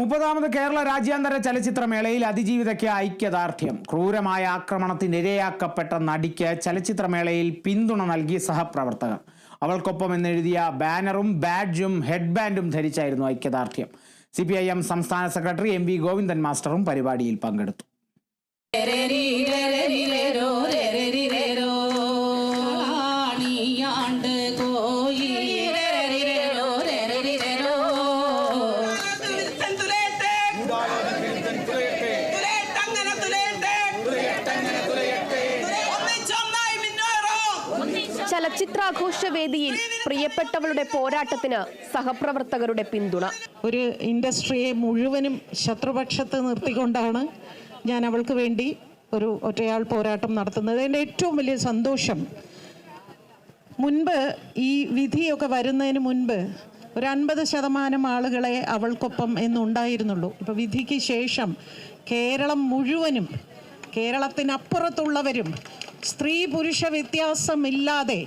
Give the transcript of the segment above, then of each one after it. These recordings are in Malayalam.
മുപ്പതാമത് കേരള രാജ്യാന്തര ചലച്ചിത്രമേളയിൽ അതിജീവിതയ്ക്ക് ഐക്യദാർഢ്യം. ക്രൂരമായ ആക്രമണത്തിനിരയാക്കപ്പെട്ട നടിക്ക് ചലച്ചിത്രമേളയിൽ പിന്തുണ നൽകി സഹപ്രവർത്തകർ. അവൾക്കൊപ്പം എന്നെഴുതിയ ബാനറും ബാഡ്ജും ഹെഡ് ബാൻഡും ധരിച്ചായിരുന്നു ഐക്യദാർഢ്യം. സി സംസ്ഥാന സെക്രട്ടറി എം വി ഗോവിന്ദൻ മാസ്റ്ററും പരിപാടിയിൽ പങ്കെടുത്തു. ചലച്ചിത്രാഘോഷ വേദിയിൽ പ്രിയപ്പെട്ടവളുടെ പോരാട്ടത്തിന് സഹപ്രവർത്തകരുടെ പിന്തുണ. ഒരു ഇൻഡസ്ട്രിയെ മുഴുവനും ശത്രുപക്ഷത്ത് നിർത്തിക്കൊണ്ടാണ് ഞാൻ അവൾക്ക് വേണ്ടി ഒരു ഒറ്റയാൾ പോരാട്ടം നടത്തുന്നത്. എന്റെ ഏറ്റവും വലിയ സന്തോഷം മുൻപ് ഈ വിധിയൊക്കെ വരുന്നതിന് മുൻപ് ഒരു അൻപത് ശതമാനം ആളുകളെ അവൾക്കൊപ്പം എന്നുണ്ടായിരുന്നുള്ളൂ. ഇപ്പോൾ വിധിക്ക് ശേഷം കേരളം മുഴുവനും കേരളത്തിനപ്പുറത്തുള്ളവരും സ്ത്രീ പുരുഷ വ്യത്യാസമില്ലാതെ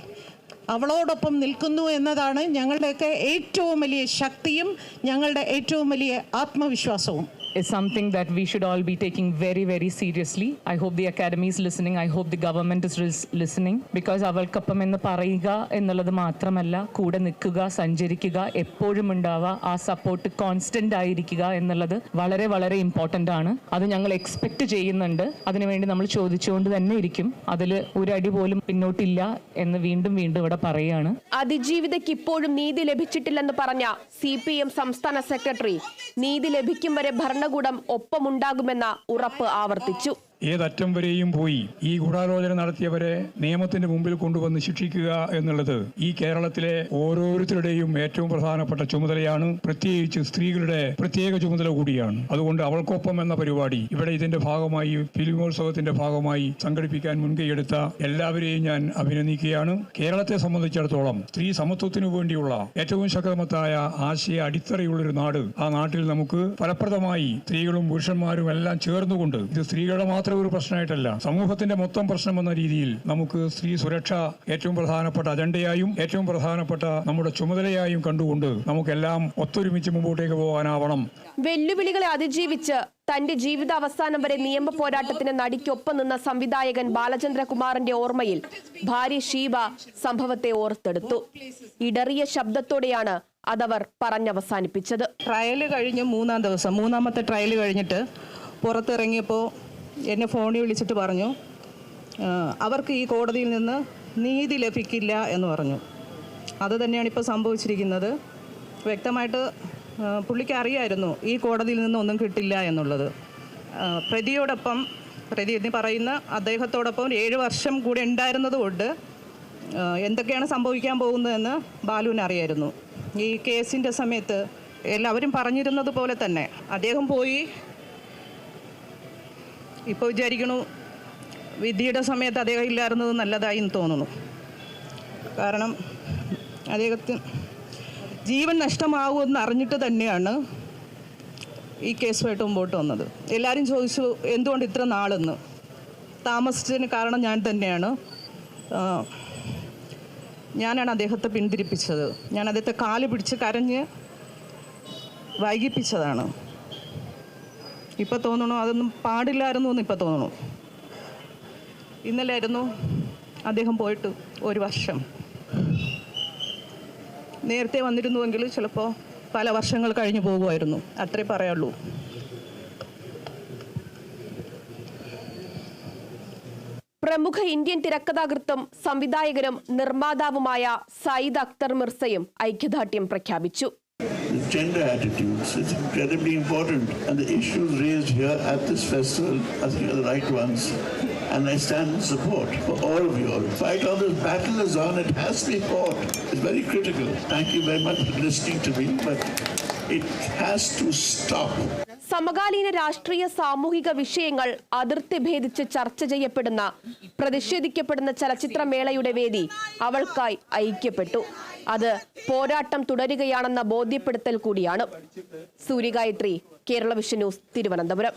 അവളോടൊപ്പം നിൽക്കുന്നു എന്നതാണ് ഞങ്ങളുടെയൊക്കെ ഏറ്റവും വലിയ ശക്തിയും ഞങ്ങളുടെ ഏറ്റവും വലിയ ആത്മവിശ്വാസവും. Is something that we should all be taking very, very seriously. I hope the academy is listening. I hope the government is lis- listening. Because അവൾക്കൊപ്പം എന്ന് പറയുക എന്നുള്ളത് മാത്രമല്ല കൂടെ നിൽക്കുക സഞ്ചരിക്കുക എപ്പോഴും ഉണ്ടാവുക ആ സപ്പോർട്ട് കോൺസ്റ്റന്റ് ആയിരിക്കുക എന്നുള്ളത് വളരെ വളരെ ഇമ്പോർട്ടന്റ് ആണ് അത് ഞങ്ങൾ എക്സ്പെക്ട് ചെയ്യുന്നുണ്ട് അതിനുവേണ്ടി നമ്മൾ ചോദിച്ചുകൊണ്ട് തന്നെ ഇരിക്കും അതിൽ ഒരടി പോലും പിന്നോട്ടില്ല എന്ന് വീണ്ടും വീണ്ടും ഇവിടെ പറയുകയാണ് അതിജീവിതയ്ക്ക് ഇപ്പോഴും നീതി ലഭിച്ചിട്ടില്ലെന്ന് പറഞ്ഞ സി സംസ്ഥാന സെക്രട്ടറി നീതി ലഭിക്കും വരെ ഭരണകൂടം ഒപ്പമുണ്ടാകുമെന്ന ഉറപ്പ് ആവർത്തിച്ചു. ഏതറ്റം വരെയും പോയി ഈ ഗൂഢാലോചന നടത്തിയവരെ നിയമത്തിന്റെ മുമ്പിൽ കൊണ്ടുവന്ന് ശിക്ഷിക്കുക എന്നുള്ളത് ഈ കേരളത്തിലെ ഓരോരുത്തരുടെയും ഏറ്റവും പ്രധാനപ്പെട്ട ചുമതലയാണ്. പ്രത്യേകിച്ച് സ്ത്രീകളുടെ പ്രത്യേക ചുമതല കൂടിയാണ്. അതുകൊണ്ട് അവൾക്കൊപ്പം എന്ന പരിപാടി ഇവിടെ ഇതിന്റെ ഭാഗമായി ഫിലിമോത്സവത്തിന്റെ ഭാഗമായി സംഘടിപ്പിക്കാൻ മുൻകൈയെടുത്ത എല്ലാവരെയും ഞാൻ അഭിനന്ദിക്കുകയാണ്. കേരളത്തെ സംബന്ധിച്ചിടത്തോളം സ്ത്രീ സമത്വത്തിനു വേണ്ടിയുള്ള ഏറ്റവും ശക്തമത്തായ ആശയ അടിത്തറയുള്ളൊരു നാട് ആ നാട്ടിൽ നമുക്ക് ഫലപ്രദമായി സ്ത്രീകളും പുരുഷന്മാരും എല്ലാം ചേർന്നുകൊണ്ട് ഇത് സ്ത്രീകളുടെ ഒരു പ്രശ്നമായിട്ടല്ല. സമൂഹത്തിന്റെ മൊത്തം പ്രശ്നം എന്ന രീതിയിൽ നമുക്ക് സ്ത്രീ സുരക്ഷ ഏറ്റവും പ്രധാനപ്പെട്ട അജണ്ടയായും ഏറ്റവും പ്രധാനപ്പെട്ട നമ്മുടെ ചുമതലയായും കണ്ടുകൊണ്ട് നമുക്കെല്ലാം ഒത്തൊരുമിച്ച് മുമ്പോട്ടേക്ക് പോകാനാവണം. വെല്ലുവിളികളെ അതിജീവിച്ച് തന്റെ ജീവിത അവസാനം വരെ നിയമ പോരാട്ടത്തിന് നടിക്കൊപ്പം നിന്ന സംവിധായകൻ ബാലചന്ദ്രകുമാറിന്റെ ഓർമ്മയിൽ ഭാര്യ ഷീബ സംഭവത്തെ ഓർത്തെടുത്തു. ഇടറിയ ശബ്ദത്തോടെയാണ് അതവർ പറഞ്ഞവസാനിപ്പിച്ചത്. ട്രയൽ കഴിഞ്ഞ് മൂന്നാം ദിവസം മൂന്നാമത്തെ ട്രയൽ കഴിഞ്ഞിട്ട് പുറത്തിറങ്ങിയപ്പോൾ എന്നെ ഫോണിൽ വിളിച്ചിട്ട് പറഞ്ഞു അവർക്ക് ഈ കോടതിയിൽ നിന്ന് നീതി ലഭിക്കില്ല എന്ന് പറഞ്ഞു. അത് തന്നെയാണ് ഇപ്പോൾ സംഭവിച്ചിരിക്കുന്നത്. വ്യക്തമായിട്ട് പുള്ളിക്ക് അറിയായിരുന്നു ഈ കോടതിയിൽ നിന്ന് ഒന്നും കിട്ടില്ല എന്നുള്ളത്. പ്രതിയോടൊപ്പം പ്രതി എന്ന് പറയുന്ന അദ്ദേഹത്തോടൊപ്പം ഏഴ് വർഷം കൂടെ ഉണ്ടായിരുന്നതുകൊണ്ട് എന്തൊക്കെയാണ് സംഭവിക്കാൻ പോകുന്നതെന്ന് ബാലുവിന് അറിയായിരുന്നു. ഈ കേസിന്റെ സമയത്ത് എല്ലാവരും പറഞ്ഞിരുന്നത് പോലെ തന്നെ അദ്ദേഹം പോയി ഇപ്പോൾ വിചാരിക്കണു വിധിയുടെ സമയത്ത് അദ്ദേഹം ഇല്ലായിരുന്നത് നല്ലതായി എന്ന് തോന്നുന്നു. കാരണം അദ്ദേഹത്തിന് ജീവൻ നഷ്ടമാകുമെന്ന് അറിഞ്ഞിട്ട് തന്നെയാണ് ഈ കേസുമായിട്ട് മുമ്പോട്ട് വന്നത്. എല്ലാവരും ചോദിച്ചു എന്തുകൊണ്ട് ഇത്ര നാളെന്ന്? താമസിച്ചതിന് കാരണം ഞാൻ തന്നെയാണ്. ഞാനാണ് അദ്ദേഹത്തെ പിന്തിരിപ്പിച്ചത്. ഞാൻ അദ്ദേഹത്തെ കാൽ പിടിച്ച് കരഞ്ഞ് വൈകിപ്പിച്ചതാണ്. ഇപ്പം തോന്നണു? അതൊന്നും പാടില്ലായിരുന്നു എന്ന് ഇപ്പം തോന്നണു. ഇന്നലെയായിരുന്നു അദ്ദേഹം പോയിട്ട് ഒരു വർഷം. നേരത്തെ വന്നിരുന്നുവെങ്കിൽ ചിലപ്പോൾ പല വർഷങ്ങൾ കഴിഞ്ഞു പോകുമായിരുന്നു. അത്രേ പറയുള്ളൂ. പ്രമുഖ ഇന്ത്യൻ തിരക്കഥാകൃത്തും സംവിധായകനും നിർമ്മാതാവുമായ സയ്യിദ് അക്തർ മിർസയും ഐക്യദാർഢ്യം പ്രഖ്യാപിച്ചു. Gender attitudes It's incredibly important. And the issues raised here at this festival, I think, are the right ones. And I stand in support for all of you. Fight on this battle is on, it has to be fought. It's very critical. Thank you very much for listening to me, but it has to stop. സമകാലീന രാഷ്ട്രീയ സാമൂഹിക വിഷയങ്ങൾ അതിർത്തി ഭേദിച്ച് ചർച്ച ചെയ്യപ്പെടുന്ന പ്രതിഷേധിക്കപ്പെടുന്ന ചലച്ചിത്രമേളയുടെ വേദി അവൾക്കായി ഐക്യപ്പെട്ടു അത് പോരാട്ടം തുടരുകയാണെന്ന ബോധ്യപ്പെടുത്തൽ കൂടിയാണ്. Suryagayathri Kerala vision news Thiruvananthapuram.